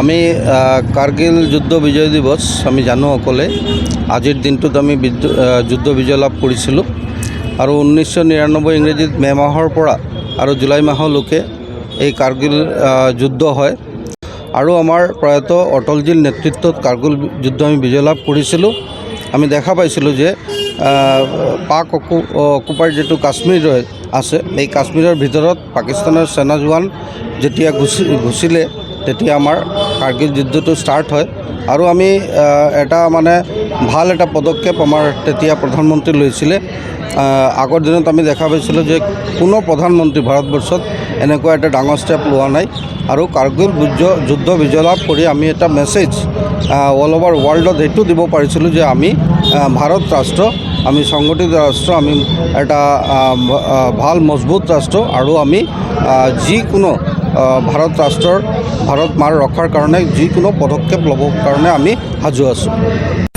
আমি আহ, কাৰ্গিল যুদ্ধ বিজয় দিৱস আমি জানো সকলোৱে আজিৰ দিনটোত আমি যুদ্ধ বিজয় লাভ কৰিছিলোঁ। আৰু ঊনৈছশ নিৰান্নব্বৈ ইংৰাজীত মে' মাহৰ পৰা আৰু জুলাই মাহলৈকে এই কাৰ্গিল যুদ্ধ হয়। আৰু আমাৰ প্ৰয়াত অটলজীৰ নেতৃত্বত কাৰ্গিল যুদ্ধ আমি বিজয় লাভ কৰিছিলোঁ। আমি দেখা পাইছিলোঁ যে পাক অকু অকুপাইড যিটো কাশ্মীৰ আছে এই কাশ্মীৰৰ ভিতৰত পাকিস্তানৰ সেনা জোৱান যেতিয়া গুচি গুচিলে তেতিয়া আমাৰ কাৰ্গিল যুদ্ধটো ষ্টাৰ্ট হয়। আৰু আমি এটা মানে ভালো এটা পদক্ষেপ আমাৰ তেতিয়া প্ৰধানমন্ত্ৰী লৈছিলে। আগৰ দিনত আমি দেখা পাইছিলোঁ যে কোনো প্ৰধানমন্ত্ৰী ভাৰতবৰ্ষত এনেকুৱা এটা ডাঙৰ ষ্টেপ লোৱা নাই। আৰু কাৰ্গিল যুদ্ধ যুদ্ধ বিজয় লাভ কৰি আমি এটা মেছেজ অল অভাৰ ৱৰ্ল্ডত এইটো দিব পাৰিছিলোঁ যে আমি ভাৰত ৰাষ্ট্ৰ, আমি সংগঠিত ৰাষ্ট্ৰ, আমি এটা ভালো, মজবুত ৰাষ্ট্ৰ আৰু আমি যিকোনো ভাৰত ৰাষ্ট্ৰৰ ভাৰত মাৰ ৰক্ষাৰ কাৰণে যিকোনো পদক্ষেপ ল'বৰ কাৰণে আমি সাজু আছোঁ।